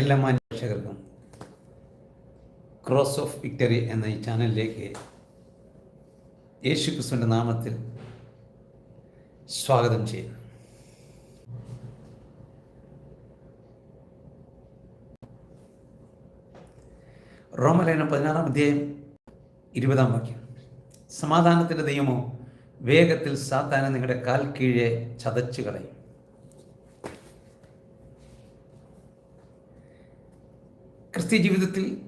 എല്ലാ മാന്യപ്രേക്ഷകർക്കും cross of victory എന്ന ഈ ചാനലിലേക്ക് യേശു ക്രിസ്തുവിന്റെ നാമത്തിൽ സ്വാഗതം ചെയ്യുന്നു. റോമലേന പതിനാറാം അധ്യായം ഇരുപതാം വാക്യം. സമാധാനത്തിന്റെ നിയമം വേഗത്തിൽ സാത്താനെ നിങ്ങളുടെ കാൽ കീഴെ ചതച്ചു കളയും ക്രിസ്ത്യ ജീവിതത്തിൽ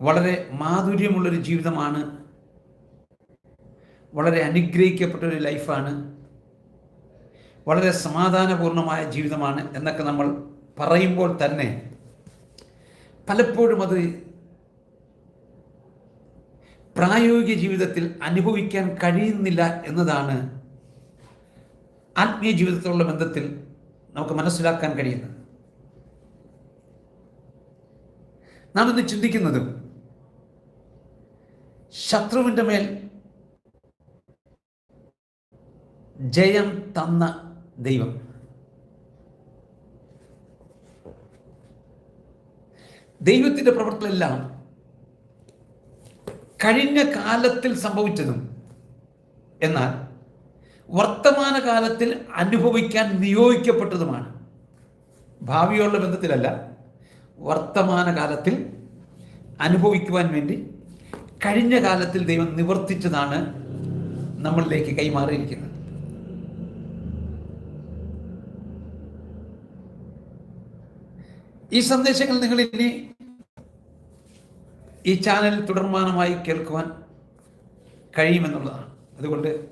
വളരെ മാധുര്യമുള്ളൊരു ജീവിതമാണ്. വളരെ അനുഗ്രഹിക്കപ്പെട്ട ഒരു ലൈഫാണ്. വളരെ സമാധാനപൂർണമായ ജീവിതമാണ് എന്നൊക്കെ നമ്മൾ പറയുമ്പോൾ തന്നെ പലപ്പോഴും അത് പ്രായോഗിക ജീവിതത്തിൽ അനുഭവിക്കാൻ കഴിയുന്നില്ല എന്നതാണ് ആത്മീയ ജീവിതത്തിലുള്ള ബന്ധത്തിൽ നമുക്ക് മനസ്സിലാക്കാൻ കഴിയുന്നത്. നാം ഇന്ന് ചിന്തിക്കുന്നത് ശത്രുവിന്റെ മേൽ ജയം തന്ന ദൈവം. ദൈവത്തിന്റെ പ്രവർത്തനമെല്ലാം കഴിഞ്ഞ കാലത്തിൽ സംഭവിച്ചതും എന്നാൽ വർത്തമാന കാലത്തിൽ അനുഭവിക്കാൻ നിയോഗിക്കപ്പെട്ടതുമാണ്. ഭാവിയുള്ള ബന്ധത്തിലല്ല വർത്തമാന കാലത്തിൽ അനുഭവിക്കുവാൻ വേണ്ടി കഴിഞ്ഞ കാലത്തിൽ ദൈവം നിവർത്തിച്ചതാണ് നമ്മളിലേക്ക് കൈമാറിയിരിക്കുന്നത്. ഈ സന്ദേശങ്ങൾ നിങ്ങൾ ഇനി ഈ ചാനൽ തുടർമാനമായി കേൾക്കുവാൻ കഴിയുമെന്നുള്ളതാണ്. അതുകൊണ്ട്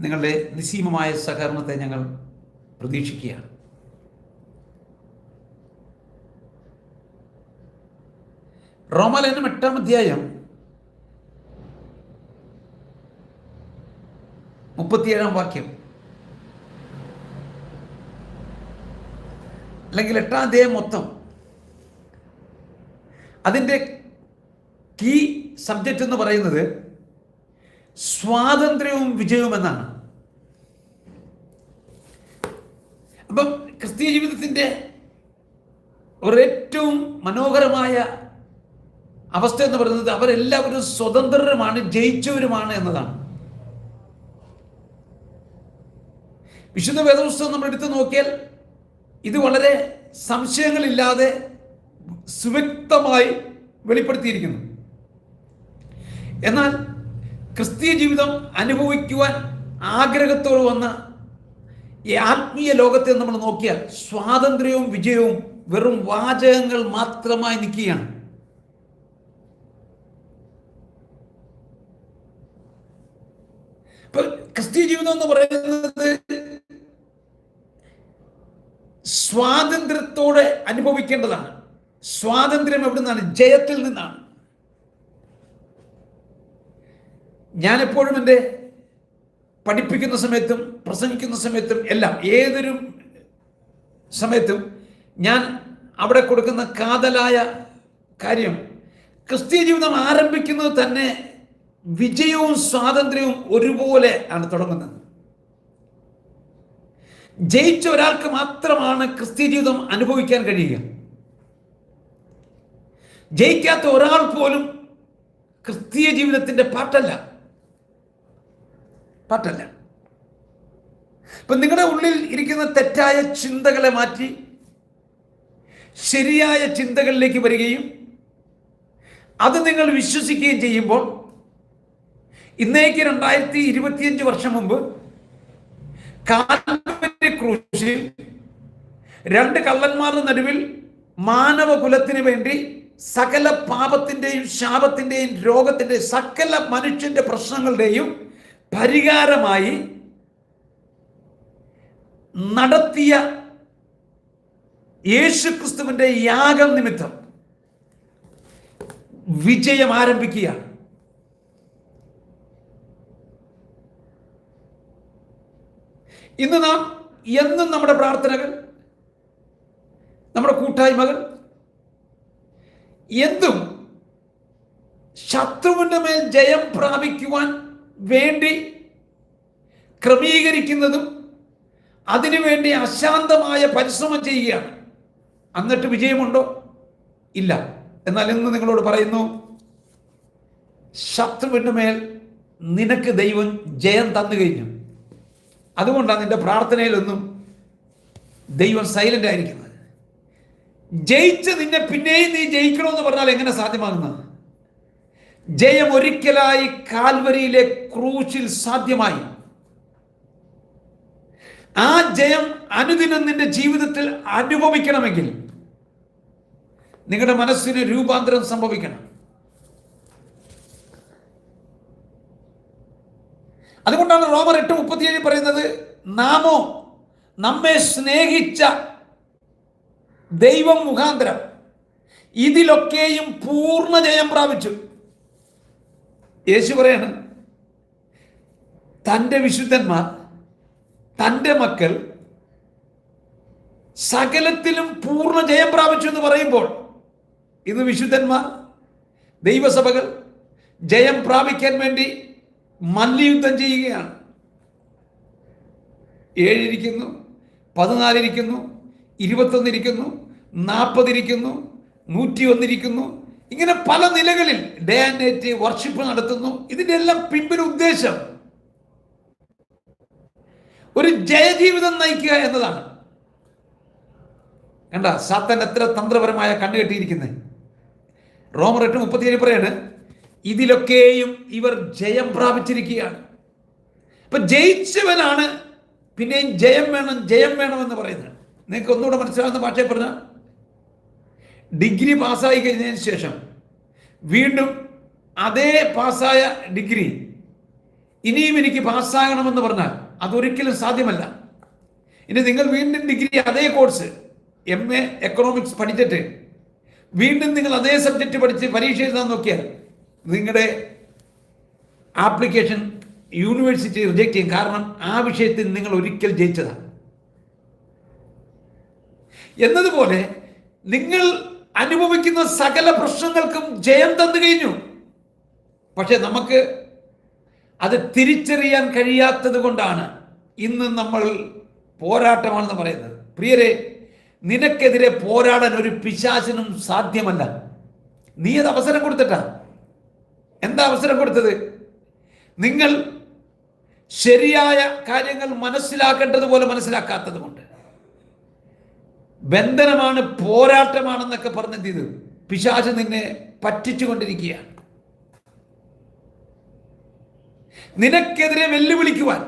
നിങ്ങളുടെ നിസ്സീമമായ സഹകരണത്തെ ഞങ്ങൾ പ്രതീക്ഷിക്കുകയാണ്. റോമാലേനം എട്ടാം അധ്യായം മുപ്പത്തിയേഴാം വാക്യം. അല്ലെങ്കിൽ എട്ടാം അധ്യായം മൊത്തം. അതിന്റെ കീ സബ്ജക്റ്റ് എന്ന് പറയുന്നത് സ്വാതന്ത്ര്യവും വിജയവും എന്നാണ്. അപ്പം ക്രിസ്തീയ ജീവിതത്തിന്റെ ഒരേറ്റവും മനോഹരമായ അവസ്ഥ എന്ന് പറയുന്നത് അവരെല്ലാവരും സ്വതന്ത്രരുമാണ് ജയിച്ചവരുമാണ് എന്നതാണ്. വിശുദ്ധ വേദപുസ്തകം നമ്മൾ എടുത്തു നോക്കിയാൽ ഇത് വളരെ സംശയങ്ങളില്ലാതെ സുവ്യക്തമായി വെളിപ്പെടുത്തിയിരിക്കുന്നു. എന്നാൽ ക്രിസ്തീയ ജീവിതം അനുഭവിക്കുവാൻ ആഗ്രഹത്തോട് വന്ന ഈ ആത്മീയ ലോകത്തെ നമ്മൾ നോക്കിയാൽ സ്വാതന്ത്ര്യവും വിജയവും വെറും വാചകങ്ങൾ മാത്രമായി നിൽക്കുകയാണ് ഇപ്പൊ ക്രിസ്തീയ ജീവിതം എന്ന് പറയുന്നത് സ്വാതന്ത്ര്യത്തോടെ അനുഭവിക്കേണ്ടതാണ്. സ്വാതന്ത്ര്യം എവിടെ നിന്നാണ് ജയത്തിൽ നിന്നാണ്. ഞാൻ എപ്പോഴും എന്റെ പഠിപ്പിക്കുന്ന സമയത്തും പ്രസംഗിക്കുന്ന സമയത്തും എല്ലാം ഏതൊരു സമയത്തും ഞാൻ അവിടെ കൊടുക്കുന്ന കാതലായ കാര്യം ക്രിസ്തീയ ജീവിതം ആരംഭിക്കുന്നത് തന്നെ വിജയവും സ്വാതന്ത്ര്യവും ഒരുപോലെ ആണ് തുടങ്ങുന്നത്. ജയിച്ച ഒരാൾക്ക് മാത്രമാണ് ക്രിസ്ത്യ ജീവിതം അനുഭവിക്കാൻ കഴിയുക. ജയിക്കാത്ത ഒരാൾ പോലും ക്രിസ്തീയ ജീവിതത്തിന്റെ പാട്ടല്ല. പാട്ടല്ല. ഇപ്പൊ നിങ്ങളുടെ ഉള്ളിൽ ഇരിക്കുന്ന തെറ്റായ ചിന്തകളെ മാറ്റി ശരിയായ ചിന്തകളിലേക്ക് വരികയും അത് നിങ്ങൾ വിശ്വസിക്കുകയും ചെയ്യുമ്പോൾ ഇന്നേക്ക് രണ്ടായിരത്തി ഇരുപത്തിയഞ്ച് വർഷം മുമ്പ് കാൽവരി ക്രൂശിൽ രണ്ട് കള്ളന്മാരുടെ നടുവിൽ മാനവകുലത്തിന് വേണ്ടി സകല പാപത്തിന്റെയും ശാപത്തിന്റെയും രോഗത്തിന്റെ സകല മനുഷ്യന്റെ പ്രശ്നങ്ങളുടെയും പരിഹാരമായി നടത്തിയ യേശുക്രിസ്തുവിന്റെ യാഗം നിമിത്തം വിജയം ആരംഭിക്കുകയാണ്. ഇന്ന് നാം എന്നും നമ്മുടെ പ്രാർത്ഥനകൾ നമ്മുടെ കൂട്ടായ്മകൾ എന്തും ശത്രുവിന്റെ മേൽ ജയം പ്രാപിക്കുവാൻ വേണ്ടി ക്രമീകരിക്കുന്നതും അതിനുവേണ്ടി അശാന്തമായ പരിശ്രമം ചെയ്യുകയാണ്. എന്നിട്ട് വിജയമുണ്ടോ? ഇല്ല. എന്നാൽ ഇന്ന് നിങ്ങളോട് പറയുന്നു ശത്രുവിന്റെ മേൽ നിനക്ക് ദൈവം ജയം തന്നു കഴിഞ്ഞു. അതുകൊണ്ടാണ് നിന്റെ പ്രാർത്ഥനയിലൊന്നും ദൈവം സൈലന്റ് ആയിരിക്കുന്നത്. ജയിച്ച് നിന്നെ പിന്നെയും നീ ജയിക്കണമെന്ന് പറഞ്ഞാൽ എങ്ങനെ സാധ്യമാകുന്നത് ജയം ഒരിക്കലായി കാൽവരിയിലെ ക്രൂശിൽ സാധ്യമായി. ആ ജയം അനുദിനം നിന്റെ ജീവിതത്തിൽ അനുഭവിക്കണമെങ്കിൽ നിങ്ങളുടെ മനസ്സിന് രൂപാന്തരം സംഭവിക്കണം. അതുകൊണ്ടാണ് റോമർ എട്ട് മുപ്പത്തിയേഴ് പറയുന്നത് നാമോ നമ്മെ സ്നേഹിച്ച ദൈവം മുഖാന്തരം ഇതിലൊക്കെയും പൂർണ ജയം പ്രാപിച്ചു. യേശു പറയാണ് തന്റെ വിശുദ്ധന്മാർ തന്റെ മക്കൾ സകലത്തിലും പൂർണ ജയം പ്രാപിച്ചു എന്ന് പറയുമ്പോൾ ഇന്ന് വിശുദ്ധന്മാർ ദൈവസഭകൾ ജയം പ്രാപിക്കാൻ വേണ്ടി മല്ലയുദ്ധം ചെയ്യുകയാണ്. ഏഴിരിക്കുന്നു പതിനാലിരിക്കുന്നു ഇരുപത്തൊന്നിരിക്കുന്നു നാൽപ്പതിരിക്കുന്നു നൂറ്റി ഒന്നിരിക്കുന്നു ഇങ്ങനെ പല നിലകളിൽ ഡേ ആൻഡ് നൈറ്റ് വർഷിപ്പ് നടത്തുന്നു. ഇതിന്റെ എല്ലാം പിമ്പിന് ഉദ്ദേശം. ഒരു ജയജീവിതം നയിക്കുക എന്നതാണ്. കണ്ട സാത്തൻ എത്ര തന്ത്രപരമായ കണ്ണുകെട്ടിയിരിക്കുന്നത് റോമർ എട്ട് മുപ്പത്തിയേഴ് പറയാണ് ഇതിലൊക്കെയും ഇവർ ജയം പ്രാപിച്ചിരിക്കുകയാണ്. അപ്പൊ ജയിച്ചവനാണ് പിന്നെയും ജയം വേണം ജയം വേണമെന്ന് പറയുന്നത്. നിങ്ങൾക്ക് ഒന്നുകൂടെ മനസ്സിലാവുന്ന ഭാഷയെ പറഞ്ഞ ഡിഗ്രി പാസ്സായി കഴിഞ്ഞതിന് ശേഷം വീണ്ടും അതേ പാസ്സായ ഡിഗ്രി ഇനിയും എനിക്ക് പാസ്സാകണമെന്ന് പറഞ്ഞാൽ അതൊരിക്കലും സാധ്യമല്ല. ഇനി നിങ്ങൾ വീണ്ടും ഡിഗ്രി അതേ കോഴ്സ് എം എ എക്കണോമിക്സ് പഠിച്ചിട്ട് വീണ്ടും നിങ്ങൾ അതേ സബ്ജക്റ്റ് പഠിച്ച് പരീക്ഷ എഴുതാൻ നോക്കിയാൽ നിങ്ങളുടെ ആപ്ലിക്കേഷൻ യൂണിവേഴ്സിറ്റി റിജക്റ്റ് ചെയ്യും. കാരണം ആ വിഷയത്തിൽ നിങ്ങൾ ഒരിക്കൽ ജയിച്ചതാണ്. എന്നതുപോലെ നിങ്ങൾ അനുഭവിക്കുന്ന സകല പ്രശ്നങ്ങൾക്കും ജയം തന്നു കഴിഞ്ഞു. പക്ഷെ നമുക്ക് അത് തിരിച്ചറിയാൻ കഴിയാത്തത് കൊണ്ടാണ് ഇന്ന് നമ്മൾ പോരാട്ടമാണെന്ന് പറയുന്നത്. പ്രിയരെ നിനക്കെതിരെ പോരാടാൻ ഒരു പിശാചനും സാധ്യമല്ല. നീ അത് അവസരം കൊടുത്തിട്ടാ എന്താ അവസരം കൊടുത്തത്? നിങ്ങൾ ശരിയായ കാര്യങ്ങൾ മനസ്സിലാക്കേണ്ടതുപോലെ മനസ്സിലാക്കാത്തത് കൊണ്ട് ബന്ധനമാണ് പോരാട്ടമാണെന്നൊക്കെ പറഞ്ഞ് എന്ത് ചെയ്തു? പിശാച് നിന്നെ പറ്റിച്ചുകൊണ്ടിരിക്കുകയാണ്. നിനക്കെതിരെ വെല്ലുവിളിക്കുവാൻ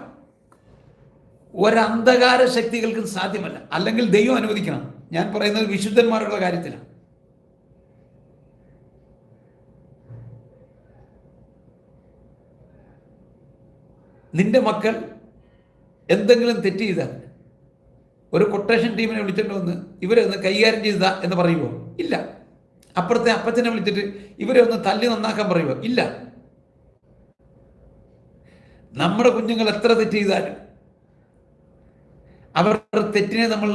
ഒരന്ധകാര ശക്തികൾക്കും സാധ്യമല്ല. അല്ലെങ്കിൽ ദൈവം അനുവദിക്കണം. ഞാൻ പറയുന്നത് വിശുദ്ധന്മാരുടെ കാര്യത്തിലാണ്. നിന്റെ മക്കൾ എന്തെങ്കിലും തെറ്റ് ചെയ്താൽ ഒരു കൊട്ടേഷൻ ടീമിനെ വിളിച്ചിട്ട് വന്ന് ഇവരെ ഒന്ന് കൈകാര്യം ചെയ്താ എന്ന് പറയുമോ ഇല്ല. അപ്പുറത്തെ അപ്പച്ചനെ വിളിച്ചിട്ട് ഇവരെ ഒന്ന് തല്ലി നന്നാക്കാൻ പറയുമോ ഇല്ല. നമ്മുടെ കുഞ്ഞുങ്ങൾ എത്ര തെറ്റ് ചെയ്താലും അവരുടെ തെറ്റിനെ നമ്മൾ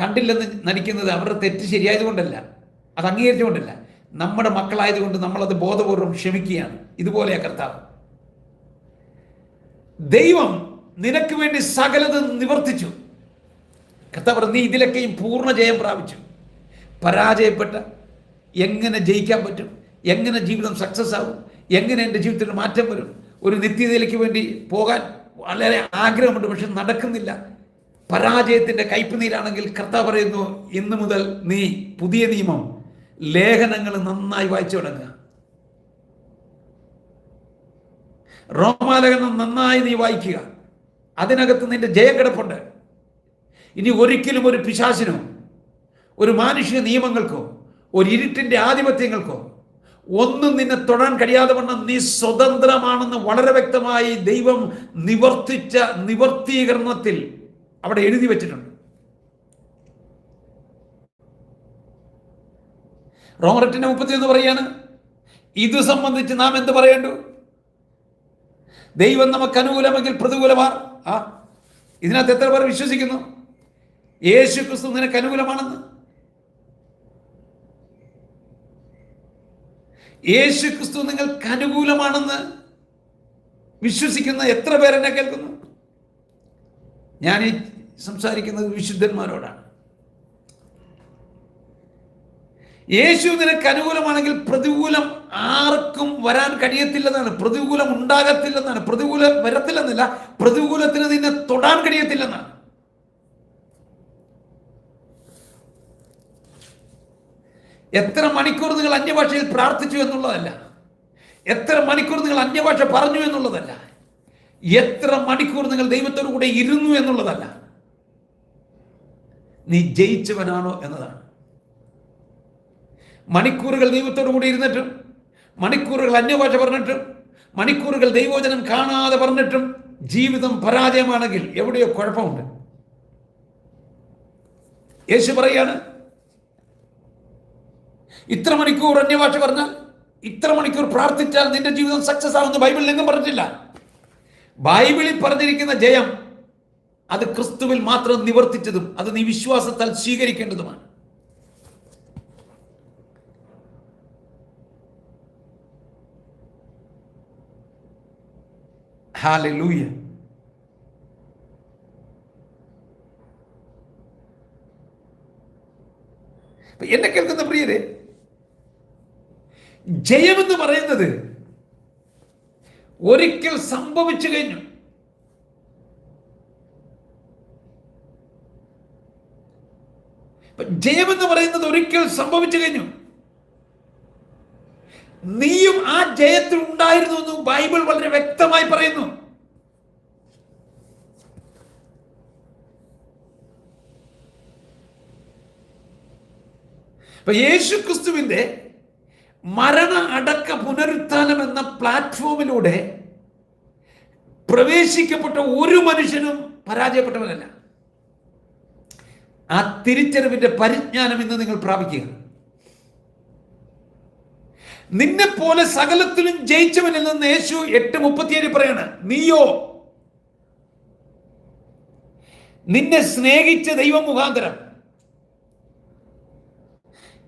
കണ്ടില്ലെന്ന് നടിക്കുന്നത് അവരുടെ തെറ്റ് ശരിയായതുകൊണ്ടല്ല. അത് അംഗീകരിച്ചുകൊണ്ടല്ല. നമ്മുടെ മക്കളായതുകൊണ്ട് നമ്മളത് ബോധപൂർവം ക്ഷമിക്കുകയാണ്. ഇതുപോലെയാണ് കർത്താവ്. ദൈവം നിനക്ക് വേണ്ടി സകലത് നിവർത്തിച്ചു. കർത്താവ് നീ ഇതിലൊക്കെയും പൂർണ ജയം പ്രാപിച്ചു. പരാജയപ്പെട്ട എങ്ങനെ ജയിക്കാൻ പറ്റും? എങ്ങനെ ജീവിതം സക്സസ് ആവും? എങ്ങനെ എന്റെ ജീവിതത്തിന് മാറ്റം വരും? ഒരു നിത്യതയിലേക്ക് വേണ്ടി പോകാൻ വളരെ ആഗ്രഹമുണ്ട് പക്ഷെ നടക്കുന്നില്ല. പരാജയത്തിന്റെ കയ്പുനീരാണെങ്കിൽ കർത്താവ് പറയുന്നു ഇന്നു മുതൽ നീ പുതിയ നിയമം ലേഖനങ്ങൾ നന്നായി വായിച്ചു തുടങ്ങുക. റോമാലേഖനം നന്നായി നീ വായിക്കുക. അതിനകത്ത് നിന്റെ ജയം കിടപ്പുണ്ട്. ഇനി ഒരിക്കലും ഒരു പിശാസിനോ ഒരു മാനുഷിക നിയമങ്ങൾക്കോ ഒരു ഇരുട്ടിന്റെ ആധിപത്യങ്ങൾക്കോ ഒന്നും നിന്നെ തൊടാൻ കഴിയാതെ വണ്ണം നീ സ്വതന്ത്രമാണെന്ന് വളരെ വ്യക്തമായി ദൈവം നിവർത്തിച്ച നിവർത്തീകരണത്തിൽ അവിടെ എഴുതി വച്ചിട്ടുണ്ട്. റോമററ്റിന്റെ മുപ്പത്തി എന്ന് പറയാണ് ഇത് സംബന്ധിച്ച് നാം എന്ത് പറയേണ്ടു? ദൈവം നമുക്ക് അനുകൂലമെങ്കിൽ പ്രതികൂലമാർ ആ ഇതിനകത്ത് എത്ര പേർ വിശ്വസിക്കുന്നു? യേശു ക്രിസ്തു നിനക്ക് അനുകൂലമാണെന്ന്? യേശു ക്രിസ്തു നിങ്ങൾക്ക് അനുകൂലമാണെന്ന് വിശ്വസിക്കുന്ന എത്ര പേരെന്നെ കേൾക്കുന്നു? ഞാൻ ഈ സംസാരിക്കുന്നത് വിശുദ്ധന്മാരോടാണ്. യേശു നിനക്ക് അനുകൂലമാണെങ്കിൽ പ്രതികൂലം ആർക്കും വരാൻ കഴിയത്തില്ലെന്നാണ്. പ്രതികൂലം ഉണ്ടാകത്തില്ലെന്നാണ്. പ്രതികൂലം വരത്തില്ലെന്നല്ല പ്രതികൂലത്തിന് നിന്നെ തൊടാൻ കഴിയത്തില്ലെന്നാണ്. എത്ര മണിക്കൂർ നിങ്ങൾ അന്യഭാഷയിൽ പ്രാർത്ഥിച്ചു എന്നുള്ളതല്ല. എത്ര മണിക്കൂർ നിങ്ങൾ അന്യഭാഷ പറഞ്ഞു എന്നുള്ളതല്ല. എത്ര മണിക്കൂർ നിങ്ങൾ ദൈവത്തോടു കൂടെ ഇരുന്നു എന്നുള്ളതല്ല. നീ ജയിച്ചവനാണോ എന്നതാണ്. മണിക്കൂറുകൾ ദൈവത്തോടു കൂടി ഇരുന്നിട്ടും മണിക്കൂറുകൾ അന്യഭാഷ പറഞ്ഞിട്ടും മണിക്കൂറുകൾ ദൈവോചനം കാണാതെ പറഞ്ഞിട്ടും ജീവിതം പരാജയമാണെങ്കിൽ എവിടെയോ കുഴപ്പമുണ്ട്. യേശു പറയാണ് ഇത്ര മണിക്കൂർ അന്യഭാഷ പറഞ്ഞാൽ ഇത്ര മണിക്കൂർ പ്രാർത്ഥിച്ചാൽ നിന്റെ ജീവിതം സക്സസ് ആവുമെന്ന് ബൈബിളിൽ എങ്ങും പറഞ്ഞിട്ടില്ല. ബൈബിളിൽ പറഞ്ഞിരിക്കുന്ന ജയം അത് ക്രിസ്തുവിൽ മാത്രം നിവർത്തിച്ചതും അത് നീ വിശ്വാസത്താൽ സ്വീകരിക്കേണ്ടതുമാണ്. ഹാലൂയ എന്നെ കേൾക്കുന്ന പ്രിയരെ ജയമെന്ന് പറയുന്നത് ഒരിക്കൽ സംഭവിച്ചു കഴിഞ്ഞു. ജയമെന്ന് പറയുന്നത് ഒരിക്കൽ സംഭവിച്ചു കഴിഞ്ഞു. നീയും ആ ജയത്തിൽ ഉണ്ടായിരുന്നു എന്ന് ബൈബിൾ വളരെ വ്യക്തമായി പറയുന്നു. യേശു ക്രിസ്തുവിന്റെ മരണ അടക്ക പുനരുത്ഥാനം എന്ന പ്ലാറ്റ്ഫോമിലൂടെ പ്രവേശിക്കപ്പെട്ട ഒരു മനുഷ്യനും പരാജയപ്പെട്ടവനല്ല. ആ തിരിച്ചറിവിന്റെ പരിജ്ഞാനം ഇന്ന് നിങ്ങൾ പ്രാപിക്കുക. നിന്നെ പോലെ സകലത്തിലും ജയിച്ചവനിൽ നിന്ന് യേശു എട്ട് മുപ്പത്തിയേഴ് പറയാണ് നീയോ നിന്നെ സ്നേഹിച്ച ദൈവം മുഖാന്തരം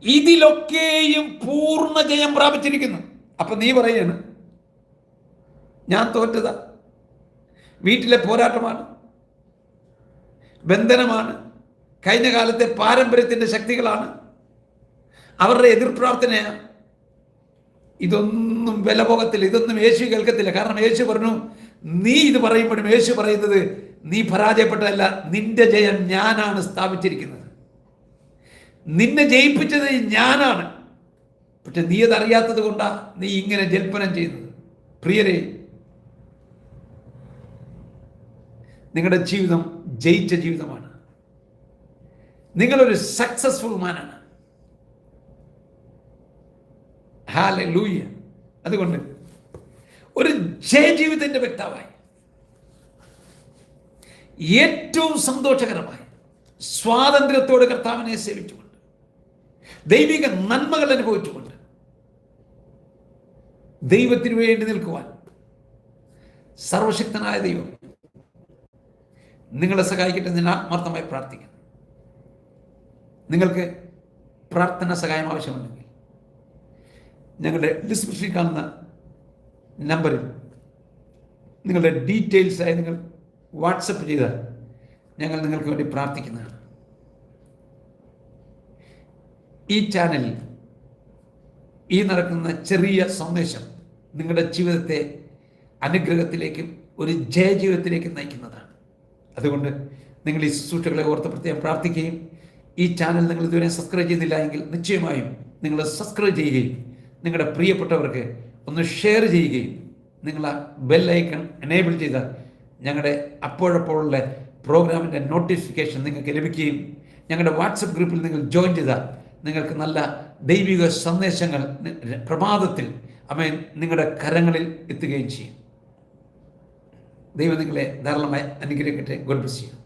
ഇതിലൊക്കെയും പൂർണ ജയം പ്രാപിച്ചിരിക്കുന്നു. അപ്പൊ നീ പറയാണ് ഞാൻ തോറ്റതാ. വീട്ടിലെ പോരാട്ടമാണ് ബന്ധനമാണ് കഴിഞ്ഞ കാലത്തെ പാരമ്പര്യത്തിന്റെ ശക്തികളാണ് അവരുടെ എതിർ പ്രാർത്ഥനയാണ് ഇതൊന്നും വില പോകത്തില്ല ഇതൊന്നും യേശു കേൾക്കത്തില്ല. കാരണം യേശു പറഞ്ഞു നീ ഇത് പറയുമ്പോഴും യേശു പറയുന്നത് നീ പരാജയപ്പെട്ടതല്ല നിന്റെ ജയം ഞാനാണ് സ്ഥാപിച്ചിരിക്കുന്നത്. നിന്നെ ജയിപ്പിച്ചത് ഞാനാണ്. പക്ഷെ നീ അതറിയാത്തത് കൊണ്ടാ നീ ഇങ്ങനെ ജൽപ്പനം ചെയ്യുന്നത്. പ്രിയരെ നിങ്ങളുടെ ജീവിതം ജയിച്ച ജീവിതമാണ്. നിങ്ങളൊരു സക്സസ്ഫുൾ മാനാണ് ഹാല അതുകൊണ്ട് ഒരു ജയജീവിതത്തിന്റെ വ്യക്തമായി ഏറ്റവും സന്തോഷകരമായി സ്വാതന്ത്ര്യത്തോട് കർത്താവിനെ സേവിച്ചുകൊണ്ട് ദൈവിക നന്മകൾ അനുഭവിച്ചുകൊണ്ട് ദൈവത്തിനു വേണ്ടി നിൽക്കുവാൻ സർവശക്തനായ ദൈവം നിങ്ങളെ സഹായിക്കട്ടെ ഞാൻ ആത്മാർത്ഥമായി പ്രാർത്ഥിക്കുന്നു. നിങ്ങൾക്ക് പ്രാർത്ഥന സഹായം ആവശ്യമുണ്ടെങ്കിൽ ഞങ്ങളുടെ ഡിസ്ക്രിപ്ഷനിൽ കാണുന്ന നമ്പറിൽ നിങ്ങളുടെ ഡീറ്റെയിൽസായി നിങ്ങൾ വാട്സപ്പ് ചെയ്താൽ ഞങ്ങൾ നിങ്ങൾക്ക് വേണ്ടി പ്രാർത്ഥിക്കുന്നതാണ്. ഈ ചാനലിൽ ഈ നടക്കുന്ന ചെറിയ സന്ദേശം നിങ്ങളുടെ ജീവിതത്തെ അനുഗ്രഹത്തിലേക്കും ഒരു ജയജീവിതത്തിലേക്കും നയിക്കുന്നതാണ്. അതുകൊണ്ട് നിങ്ങൾ ഈ ശുശ്രൂഷകളെ ഓർത്ത് പ്രത്യേകം പ്രാർത്ഥിക്കുകയും ഈ ചാനൽ നിങ്ങൾ ഇതുവരെ സബ്സ്ക്രൈബ് ചെയ്തില്ല എങ്കിൽ നിശ്ചയമായും നിങ്ങൾ സബ്സ്ക്രൈബ് ചെയ്യുകയും നിങ്ങളുടെ പ്രിയപ്പെട്ടവർക്ക് ഒന്ന് ഷെയർ ചെയ്യുകയും നിങ്ങൾ ആ ബെൽ ഐക്കൺ എനേബിൾ ചെയ്താൽ ഞങ്ങളുടെ അപ്പോഴപ്പോഴുള്ള പ്രോഗ്രാമിന്റെ നോട്ടിഫിക്കേഷൻ നിങ്ങൾക്ക് ലഭിക്കുകയും ഞങ്ങളുടെ വാട്സപ്പ് ഗ്രൂപ്പിൽ നിങ്ങൾ ജോയിൻ ചെയ്താൽ നിങ്ങൾക്ക് നല്ല ദൈവിക സന്ദേശങ്ങൾ പ്രഭാതത്തിൽ അമ്മ നിങ്ങളുടെ കരങ്ങളിൽ എത്തുകയും ചെയ്യും. ദൈവം നിങ്ങളെ ധാരാളമായി അനുഗ്രഹിക്കട്ടെ. ഗോഡ് ബ്ലസ് ചെയ്യും